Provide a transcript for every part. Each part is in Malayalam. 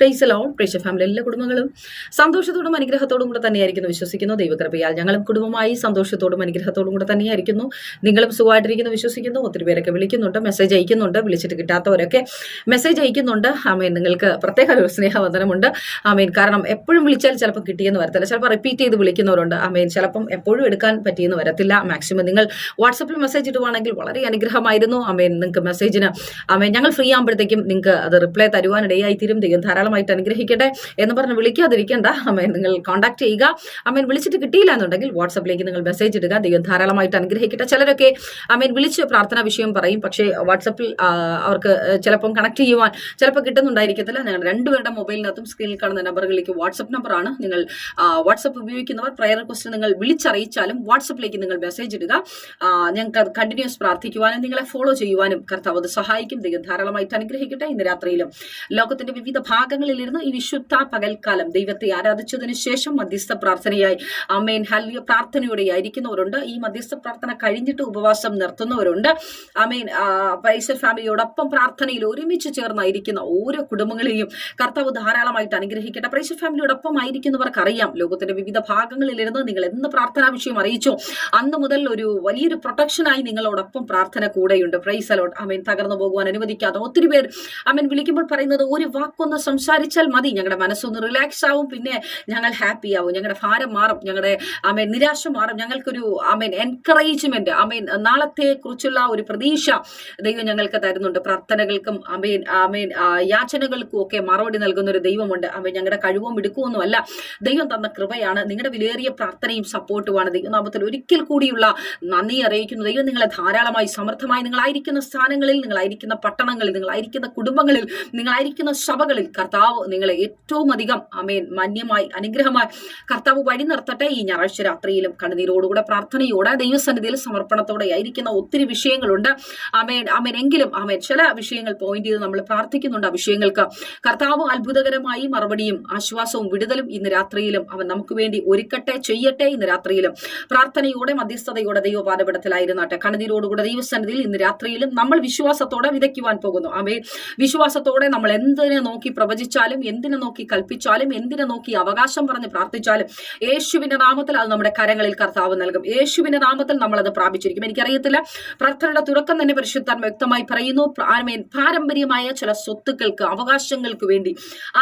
ഫ്രൈസ് ലോ പ്രേക്ഷ ഫാമിലി എല്ലാ കുടുംബങ്ങളും സന്തോഷത്തോടും അനുഗ്രഹത്തോടും കൂടെ തന്നെയായിരിക്കുന്നു വിശ്വസിക്കുന്നു. ദൈവകൃപയാൽ ഞങ്ങളും കുടുംബമായി സന്തോഷത്തോടും അനുഗ്രഹത്തോടും കൂടെ തന്നെയായിരിക്കുന്നു. നിങ്ങളും സുഖമായിട്ടിരിക്കുന്നു വിശ്വസിക്കുന്നു. ഒത്തിരി പേരൊക്കെ വിളിക്കുന്നുണ്ട് മെസ്സേജ് അയക്കുന്നുണ്ട് വിളിച്ചിട്ട് കിട്ടാത്തവരൊക്കെ മെസ്സേജ് അയക്കുന്നുണ്ട്. ആമീൻ. നിങ്ങൾക്ക് പ്രത്യേക ഒരു സ്നേഹവന്ദനമുണ്ട്. ആമീൻ. കാരണം എപ്പോഴും വിളിച്ചാൽ ചിലപ്പോൾ കിട്ടിയെന്ന് വരത്തില്ല. ചിലപ്പോൾ റിപ്പീറ്റ് ചെയ്ത് വിളിക്കുന്നവരുണ്ട്. ആമീൻ. ചിലപ്പം എപ്പോഴും എടുക്കാൻ പറ്റിയെന്ന് വരത്തില്ല. മാക്സിമം നിങ്ങൾ വാട്സപ്പിൽ മെസ്സേജ് ഇടുവാണെങ്കിൽ വളരെ അനുഗ്രഹമായിരുന്നു. ആമീൻ. നിങ്ങൾക്ക് മെസ്സേജിന് ആമീൻ ഞങ്ങൾ ഫ്രീ ആകുമ്പോഴത്തേക്കും നിങ്ങൾക്ക് അത് റിപ്ലൈ തരുവാനിടയായി തീരും ദൈവം ധാരാളമായിട്ട് അനുഗ്രഹിക്കട്ടെ എന്ന് പറഞ്ഞ് വിളിക്കാതിരിക്കേണ്ട. അമ്മയെ നിങ്ങൾ കോൺടാക്ട് ചെയ്യുക. അമ്മേൻ വിളിച്ചിട്ട് കിട്ടിയില്ല എന്നുണ്ടെങ്കിൽ വാട്സപ്പിലേക്ക് നിങ്ങൾ മെസ്സേജ് ഇടുക. ദൈവം ധാരാളമായിട്ട് അനുഗ്രഹിക്കട്ടെ. ചിലരൊക്കെ അമ്മേൻ വിളിച്ച് പ്രാർത്ഥനാ വിഷയം പറയും. പക്ഷേ വാട്സപ്പിൽ അവർക്ക് ചിലപ്പം കണക്ട് ചെയ്യുവാൻ ചിലപ്പോൾ കിട്ടുന്നുണ്ടായിരിക്കത്തില്ല. ഞങ്ങൾ രണ്ടുപേരുടെ മൊബൈലിനകത്തും സ്ക്രീനിൽ കാണുന്ന നമ്പറുകളിലേക്ക് വാട്സപ്പ് നമ്പറാണ് നിങ്ങൾ വാട്സപ്പ് ഉപയോഗിക്കുന്നവർ പ്രയർ റിക്വസ്റ്റ് നിങ്ങൾ വിളിച്ചറിയിച്ചാലും വാട്സപ്പിലേക്ക് നിങ്ങൾ മെസ്സേജ് ഇടുക. ഞങ്ങൾക്ക് കണ്ടിന്യൂസ് പ്രാർത്ഥിക്കുവാനും നിങ്ങളെ ഫോളോ ചെയ്യുവാനും കർത്താവ് അത് സഹായിക്കും. ദൈവം ധാരാളമായിട്ട് അനുഗ്രഹിക്കട്ടെ. ഇന്ന് രാത്രിയിലും ലോകത്തിന്റെ വിവിധ ഭാഗങ്ങളിലിരുന്ന് ഈ വിശുദ്ധ പകൽക്കാലം ദൈവത്തെ ആരാധിച്ചതിന് ശേഷം മധ്യസ്ഥ പ്രാർത്ഥനയായി അമ്മേൻ ഹല്യ പ്രാർത്ഥനയോടെ ആയിരിക്കുന്നവരുണ്ട് ഈ മധ്യസ്ഥ പ്രാർത്ഥന കഴിഞ്ഞിട്ട് ഉപവാസം നിർത്തുന്നവരുണ്ട്. അമേൻ പൈസ ഫാമിലിയോടൊപ്പം പ്രാർത്ഥനയിൽ ഒരുമിച്ച് ചേർന്നായിരിക്കുന്ന ഓരോ കുടുംബങ്ങളെയും കർത്താവ് ധാരാളമായിട്ട് അനുഗ്രഹിക്കട്ടെ. പ്രൈസ ഫാമിലിയോടൊപ്പം ആയിരിക്കുന്നവർക്ക് അറിയാം ലോകത്തിന്റെ വിവിധ ഭാഗങ്ങളിലിരുന്ന് നിങ്ങൾ എന്ത് പ്രാർത്ഥനാ വിഷയം അറിയിച്ചോ? അന്ന് മുതൽ ഒരു വലിയൊരു പ്രൊട്ടക്ഷനായി നിങ്ങളോടൊപ്പം പ്രാർത്ഥന കൂടെയുണ്ട്. പ്രൈസ് അലോട്ട് അമേൻ തകർന്നു പോകുവാൻ അനുവദിക്കാതെ ഒത്തിരി പേർ അമേൻ വിളിക്കുമ്പോൾ പറയുന്നത് ഒരു വാക്കൊന്ന് സംസാരിച്ചാൽ മതി. ഞങ്ങളുടെ മനസ്സൊന്ന് റിലാക്സ് ആവും പിന്നെ ഞങ്ങൾ ഹാപ്പി ആവും. ഞങ്ങളുടെ ഭാരം മാറും ഞങ്ങളുടെ അമേൻ നിരാശ മാറും. ഞങ്ങൾക്കൊരു അമേൻ എൻകറേജ്മെന്റ് അമേൻ നാളത്തെ കുറിച്ചുള്ള ഒരു പ്രതീക്ഷ ദൈവം ഞങ്ങൾക്ക് തരുന്നുണ്ട്. പ്രാർത്ഥനകൾക്കും അമേൻ അമേൻ ആ, യാചനകൾക്കും ഒക്കെ മറുപടി നൽകുന്ന ഒരു ദൈവമുണ്ട്. അമേൻ ഞങ്ങളുടെ കഴിവും മിടുക്കുമൊന്നും അല്ല ദൈവം തന്ന കൃപയാണ് നിങ്ങളുടെ വിലയേറിയ പ്രാർത്ഥനയും സപ്പോർട്ടുമാണ്. ദൈവനാമത്തിൽ ഒരിക്കൽ കൂടിയുള്ള നന്ദി അറിയിക്കുന്നു. ദൈവം നിങ്ങളെ ധാരാളമായി സമർത്ഥമായി നിങ്ങളായിരിക്കുന്ന സ്ഥാനങ്ങളിൽ നിങ്ങളായിരിക്കുന്ന പട്ടണങ്ങളിൽ നിങ്ങളായിരിക്കുന്ന കുടുംബങ്ങളിൽ നിങ്ങളായിരിക്കുന്ന സഭകളിൽ കർത്താവ് നിങ്ങളെ ഏറ്റവും അധികം അമേൻ മാന്യമായി അനുഗ്രഹമായി കർത്താവ് വഴി നിർത്തട്ടെ ഈ ഞായറാഴ്ച രാത്രിയിലും കണ്ണുനീരോടുകൂടെ പ്രാർത്ഥനയോടെ ദൈവസന്നിധിയിൽ സമർപ്പണത്തോടെ ആയിരിക്കുന്ന ഒത്തിരി വിഷയങ്ങളുണ്ട്. അമേൻ എങ്കിലും അമേൻ ചില വിഷയങ്ങൾ പോയിന്റ് ചെയ്ത് നമ്മൾ പ്രാർത്ഥിക്കുന്നുണ്ട്. ആ വിഷയങ്ങൾക്ക് കർത്താവ് അത്ഭുതകരമായി മറുപടിയും ആശ്വാസവും വിടുതലും ഇന്ന് രാത്രിയിലും അവൻ നമുക്ക് വേണ്ടി ഒരുക്കട്ടെ ചെയ്യട്ടെ ഇന്ന് രാത്രിയിലും. പ്രാർത്ഥനയോടെ മധ്യസ്ഥതയോടെ ദൈവപാതപിടത്തിലായിരുന്നാട്ടെ കണ്ണുനീരോടുകൂടെ ദൈവസന്നിധിയിൽ ഇന്ന് രാത്രിയിലും നമ്മൾ വിശ്വാസത്തോടെ വിതയ്ക്കുവാൻ പോകുന്നു. അമേ വിശ്വാസത്തോടെ നമ്മൾ എന്തിനെ നോക്കി പ്രവചിച്ചാലും എന്തിനെ നോക്കി കൽപ്പിച്ചാലും എന്തിനെ നോക്കി അവകാശം പറഞ്ഞ് പ്രാർത്ഥിച്ചാലും യേശുവിന്റെ നാമത്തിൽ അത് നമ്മുടെ കരങ്ങളിൽ കർത്താവ് നൽകും. യേശുവിന്റെ നാമത്തിൽ നമ്മൾ അത് പ്രാപിച്ചിരിക്കും. എനിക്കറിയത്തില്ല പ്രാർത്ഥനയുടെ തുടക്കം തന്നെ പരിശുദ്ധൻ വ്യക്തമായി പറയുന്നു പാരമ്പര്യമായ ചില സ്വത്തുക്കൾക്ക് അവകാശങ്ങൾക്ക് വേണ്ടി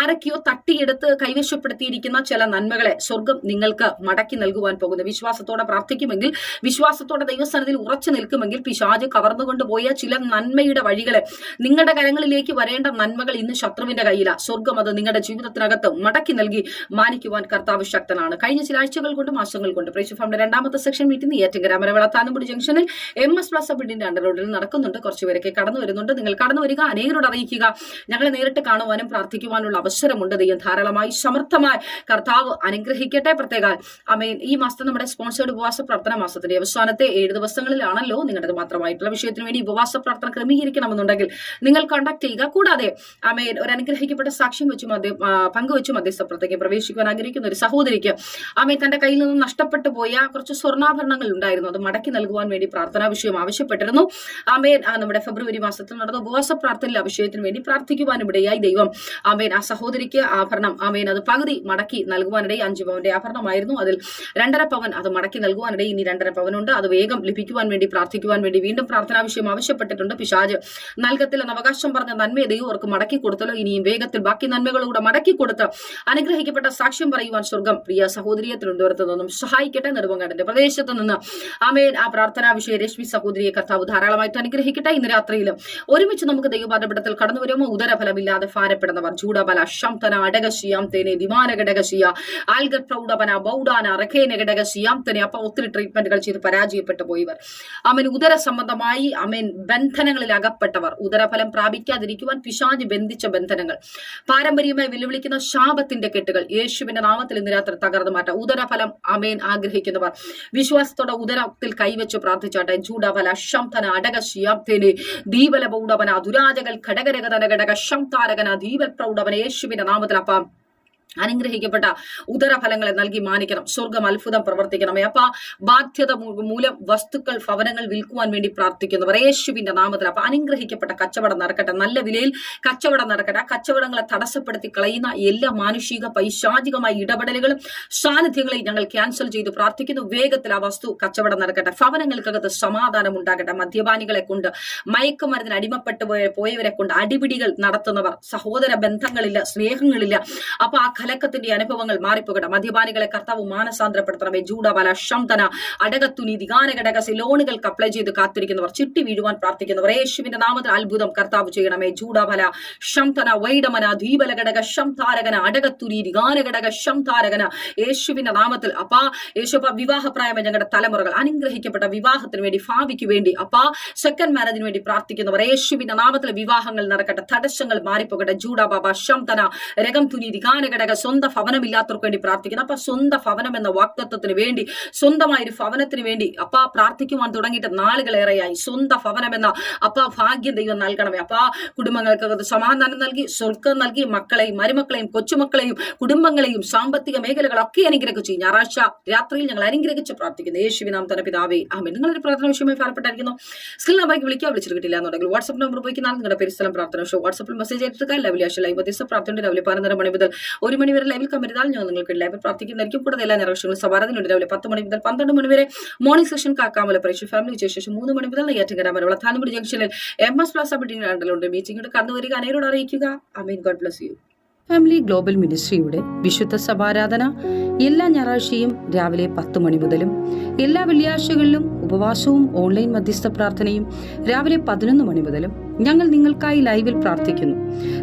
ആരൊക്കെയോ തട്ടിയെടുത്ത് കൈവശപ്പെടുത്തിയിരിക്കുന്ന ചില നന്മകളെ സ്വർഗം നിങ്ങൾക്ക് മടക്കി നൽകുവാൻ പോകുന്നു. വിശ്വാസത്തോടെ പ്രാർത്ഥിക്കുമെങ്കിൽ വിശ്വാസത്തോടെ ദൈവസ്ഥാനത്തിൽ ഉറച്ചു നിൽക്കുമെങ്കിൽ പിശാജ് കവർന്നുകൊണ്ടുപോയ ചില നന്മയുടെ വഴികളെ നിങ്ങളുടെ കരങ്ങളിലേക്ക് വരേണ്ട നന്മകൾ ഇന്ന് ശത്രുവിന്റെ കയ്യിലാണ് സ്വർഗം അത് നിങ്ങളുടെ ജീവിതത്തിനകത്ത് മടക്കി നൽകി മാനിക്കുവാൻ കർത്താവ് ശക്തനാണ്. കഴിഞ്ഞ ചില ആഴ്ചകൾ കൊണ്ട് മാസങ്ങൾ കൊണ്ട് പ്രേക്ഷഫാമിന്റെ രണ്ടാമത്തെ സെക്ഷൻ മീറ്റിംഗ് ഏറ്റുങ്കര മരവിള താനമ്പുടി ജംഗ്ഷനിൽ എം എസ് പ്ലസ് ബിഡിന്റെ അണ്ടർ റോഡിൽ നടക്കുന്നുണ്ട്. കുറച്ച് പേരൊക്കെ കടന്നു വരുന്നുണ്ട്. നിങ്ങൾ കടന്നു വരിക അനേകരോട് അറിയിക്കുക. ഞങ്ങളെ നേരിട്ട് കാണുവാനും പ്രാർത്ഥിക്കുവാനുള്ള അവസരമുണ്ട്. ദൈവം ധാരാളമായി സമർത്ഥമായി കർത്താവ് അനുഗ്രഹിക്കട്ടെ. പ്രത്യേക അമേൻ ഈ മാസത്തെ നമ്മുടെ സ്പോൺസേഡ് ഉപവാസ പ്രാർത്ഥന മാസത്തിന്റെ അവസാനത്തെ ഏഴ് ദിവസങ്ങളിലാണല്ലോ നിങ്ങളുടെ മാത്രമായിട്ടുള്ള വിഷയത്തിന് വേണ്ടി ഉപവാസ പ്രാർത്ഥന ക്രമീകരിക്കണമെന്നുണ്ടെങ്കിൽ നിങ്ങൾ കോൺടാക്ട് ചെയ്യുക. കൂടാതെ അമേൻ ഒരു അനുഗ്രഹിക്കപ്പെട്ട സാക്ഷ്യം വെച്ച് മധ്യ പങ്കുവെച്ച് മധ്യസ്ഥപ്രത്തേക്ക് പ്രവേശിക്കുവാൻ ആഗ്രഹിക്കുന്ന ഒരു സഹോദരിക്ക് ആമേ തന്റെ കയ്യിൽ നിന്ന് നഷ്ടപ്പെട്ടു പോയ കുറച്ച് സ്വർണാഭരണങ്ങൾ ഉണ്ടായിരുന്നു. അത് മടക്കി നൽകുവാൻ വേണ്ടി പ്രാർത്ഥനാ വിഷയം ആവശ്യപ്പെട്ടിരുന്നു. ആമേൻ നമ്മുടെ ഫെബ്രുവരി മാസത്തിൽ നടന്ന ഉപവാസ പ്രാർത്ഥനയിലെ അഭിഷേകത്തിന് വേണ്ടി പ്രാർത്ഥിക്കുവാൻ ഇടയായി ദൈവം. ആമേൻ ആ സഹോദരിക്ക് ആഭരണം ആമേൻ അത് പകുതി മടക്കി നൽകുവാനിടയിൽ അഞ്ച് പവന്റെ ആഭരണമായിരുന്നു. അതിൽ രണ്ടര പവൻ അത് മടക്കി നൽകുവാനിടയിൽ ഇനി രണ്ടര പവനുണ്ട് അത് വേഗം ലഭിക്കുവാൻ വേണ്ടി പ്രാർത്ഥിക്കുവാൻ വേണ്ടി വീണ്ടും പ്രാർത്ഥനാ വിഷയം ആവശ്യപ്പെട്ടിട്ടുണ്ട്. പിശാജ് നൽകത്തിൽ അവകാശം പറഞ്ഞ നന്മയെ ദൈവം അവർക്ക് മടക്കി കൊടുത്തല്ലോ. ഇനിയും വേഗത്തിൽ ബാക്കി നന്മകളൂടെ മടക്കി കൊടുത്ത് അനുഗ്രഹിക്കപ്പെട്ട സാക്ഷ്യം പറയുവാൻ സ്വർഗം പ്രിയ സഹോദരിയെ തിരുവനന്തപുരത്ത് നിന്നും സഹായിക്കട്ടെ നെടുവങ്ങാടിന്റെ പ്രദേശത്ത് നിന്ന്. ആമേൻ. ആ പ്രാർത്ഥനാ വിഷയ രശ്മി സഹോദരിയെ കർത്താവ് ധാരാളമായിട്ട് അനുഗ്രഹിക്കട്ടെ. ഇന്ന് രാത്രിയിലും ഒരുമിച്ച് നമുക്ക് ദൈവപാദപീഠത്തിൽ കടന്നു വരുമോ? ഉദരഫലമില്ലാതെ ഭാരപ്പെടുന്നവർ. ചൂടബല ശംതന അടകശിയാം തേനെ ദിമാന ഘടകശിയ ആൽഗർ പ്രൗഢപന ബൗഡാന റഖേന ഘടകശിയാം തന്നെ അപ്പൊ ഒത്തിരി ട്രീറ്റ്മെന്റുകൾ ചെയ്ത് പരാജയപ്പെട്ടു പോയവർ. അമൻ ഉദര സംബന്ധമായി അമേൻ ബന്ധനങ്ങളിൽ അകപ്പെട്ടവർ. ഉദരഫലം പ്രാപിക്കാതിരിക്കുവാൻ പിശാജ് ബന്ധിച്ച ബന്ധനങ്ങൾ. പാരമ്പര്യമായി വെല്ലുവിളിക്കുന്ന ശാപത്തിന്റെ കെട്ടുകൾ. യേശുവിന്റെ നാമത്തിൽ ഇന്ന് രാത്രി തകർന്നു മാറ്റാം. ഉദരഫലം അമേൻ ആഗ്രഹിക്കുന്നവർ. വിശ്വാസത്തോടെ ഉദരത്തിൽ കൈവച്ച് പ്രാർത്ഥിച്ചാട്ടെ. ചൂടഫല ശംതന അടക തേനെ ദീപല ബൗഡവന ദുരാജകൾ ഘടകരകതന ഘടക ശംതാരകന ദീപൽ പ്രൗഢവന യേശുവിന്റെ നാമത്തിൽ അപ്പം. അനുഗ്രഹിക്കപ്പെട്ട ഉദരഫലങ്ങളെ നൽകി മാനിക്കണം സ്വർഗം അത്ഭുതം പ്രവർത്തിക്കണമേ. അപ്പൊ ബാധ്യത മൂലം വസ്തുക്കൾ ഭവനങ്ങൾ വിൽക്കുവാൻ വേണ്ടി പ്രാർത്ഥിക്കുന്നവർ യേശുവിന്റെ നാമത്തിൽ അപ്പൊ അനുഗ്രഹിക്കപ്പെട്ട കച്ചവടം നടക്കട്ടെ. നല്ല വിലയിൽ കച്ചവടം നടക്കട്ടെ. ആ കച്ചവടങ്ങളെ തടസ്സപ്പെടുത്തി കളയുന്ന എല്ലാ മാനുഷിക പൈശാചികമായ ഇടപെടലുകളും സാന്നിധ്യങ്ങളെയും ഞങ്ങൾ ക്യാൻസൽ ചെയ്ത്. പ്രാർത്ഥിക്കുന്നു വേഗത്തിൽ ആ വസ്തു കച്ചവടം നടക്കട്ടെ. ഭവനങ്ങൾക്കകത്ത് സമാധാനം ഉണ്ടാകട്ടെ. മദ്യപാനികളെ കൊണ്ട് മയക്കുമരുന്നിന് അടിമപ്പെട്ടു പോയ പോയവരെ കൊണ്ട് അടിപിടികൾ നടത്തുന്നവർ സഹോദര ബന്ധങ്ങളില്ല സ്നേഹങ്ങളില്ല. അപ്പൊ ആ കലക്കത്തിന്റെ അനുഭവങ്ങൾ മാറിപ്പോകട്ടെ മദ്യപാനികളെ കർത്താവ് മാനസാന്തരപ്പെടുത്തണമേ. ജൂഡബല ശംതന അടകത്തുനി ദിഗാനഘടക ലോണുകൾക്ക് അപ്ലൈ ചെയ്ത് കാത്തിരിക്കുന്നവർ ചിട്ടി വീഴുവാൻ പ്രാർത്ഥിക്കുന്നവർ യേശുവിന്റെ നാമത്തിൽ അത്ഭുതം കർത്താവ് ചെയ്യണമേ. ജൂഡബല ശംതന വൈഡമന ദ്വീപല ഘടക ശംതാരകന അടകത്തുനി ദിഗാനഘടക ശംതാരകന യേശുവിന്റെ നാമത്തിൽ അപ്പാ യേശുപ്പ വിവാഹപ്രായമായ ഞങ്ങളുടെ തലമുറകൾ അനുഗ്രഹിക്കപ്പെട്ട വിവാഹത്തിന് വേണ്ടി ഭാവിക്ക് വേണ്ടി അപ്പാ സെക്കൻഡ് മാരേജിന് വേണ്ടി പ്രാർത്ഥിക്കുന്നവർ യേശുവിന്റെ നാമത്തിൽ വിവാഹങ്ങൾ നടക്കട്ടെ തടസ്സങ്ങൾ മാറിപ്പോകട്ടെ. ജൂഡ ബാബ ശംതന രകം തുനി ദിഗാനഘടക സ്വന്തം ഭവനമില്ലാത്തവർക്ക് വേണ്ടി പ്രാർത്ഥിക്കുന്നു. അപ്പൊ സ്വന്തം ഭവനം എന്ന വാക്തത്വത്തിന് വേണ്ടി സ്വന്തമായ ഒരു ഭവനത്തിന് വേണ്ടി അപ്പ പ്രാർത്ഥിക്കുവാൻ തുടങ്ങിയിട്ട് നാളുകളേറെയായി. സ്വന്തം ഭവനം എന്ന അപ്പ ഭാഗ്യം ദൈവം നൽകണമേ. അപ്പ കുടുംബങ്ങൾക്ക് സമാധാനം നൽകി സ്വർഗം നൽകി മക്കളെയും മരുമക്കളെയും കൊച്ചുമക്കളെയും കുടുംബങ്ങളെയും സാമ്പത്തിക മേഖലകളൊക്കെ അനുഗ്രഹിച്ചു ഞായറാഴ്ച രാത്രിയിൽ ഞങ്ങൾ അനുഗ്രഹിച്ച് പ്രാർത്ഥിക്കുന്നു. യേശുവിനാം തന്നെ പിതാവേ. ആമേ നിങ്ങളൊരു പ്രാർത്ഥന വിഷയമായി ഫലപ്പെട്ടായിരിക്കുന്നു. സ്കിൽ നമ്പറേക്ക് വിളിക്കാൻ വിളിച്ചിട്ട് കിട്ടില്ല എന്നുണ്ടെങ്കിൽ വാട്സ്ആപ്പ് നമ്പർ ഉപയോഗിക്കുന്ന നിങ്ങളുടെ പെരുസ്ഥലം പ്രാർത്ഥന വിഷയം വാട്സ്ആപ്പിൽ മെസ്സേജ് എടുത്തുക ലൈവ് ആശ ലൈവ്. ദിവസം പ്രാർത്ഥന രാവിലെ പതിനൊന്നര മണി മുതൽ ഒരു മണി വരെ ലൈവിൽ കമരുതാൽ ഞങ്ങൾ നിങ്ങൾക്ക് ലൈവ് പ്രാർത്ഥിക്കുന്നതായിരിക്കും. കൂടുതൽ എല്ലാ നിറക്ഷങ്ങളും സവാരത്തിനുണ്ട് രാവിലെ പത്ത് മണി മുതൽ പന്ത്രണ്ട് മണി വരെ മോർണിംഗ് സെഷൻ കാക്കാമല പരീക്ഷ ഫാമിലി ശേഷം മൂന്ന് മണി മുതൽ നെയ്യാറ്റിങ്കര വരെയുള്ള ധാനപുരി ജംഗ്ഷനിൽ എം എസ് പ്ലാസ രണ്ടിലുണ്ട് മീറ്റിംഗ് കടന്നു വരിക. അനേരോട് അറിയിക്കുക. അമീൻ. God bless you family global മിനിസ്ട്രിയുടെ വിശുദ്ധ സഭാരാധന എല്ലാ ഞായറാഴ്ചയും രാവിലെ പത്ത് മണി മുതലും എല്ലാ വെള്ളിയാഴ്ചകളിലും ഉപവാസവും ഓൺലൈൻ മധ്യസ്ഥ പ്രാർത്ഥനയും രാവിലെ പതിനൊന്ന് മണി മുതലും ഞങ്ങൾ നിങ്ങൾക്കായി ലൈവിൽ പ്രാർത്ഥിക്കുന്നു.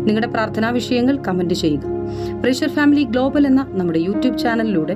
നിങ്ങളുടെ പ്രാർത്ഥനാ വിഷയങ്ങൾ കമന്റ് ചെയ്യുക. പ്രഷർ ഫാമിലി ഗ്ലോബൽ എന്ന നമ്മുടെ യൂട്യൂബ് ചാനലിലൂടെ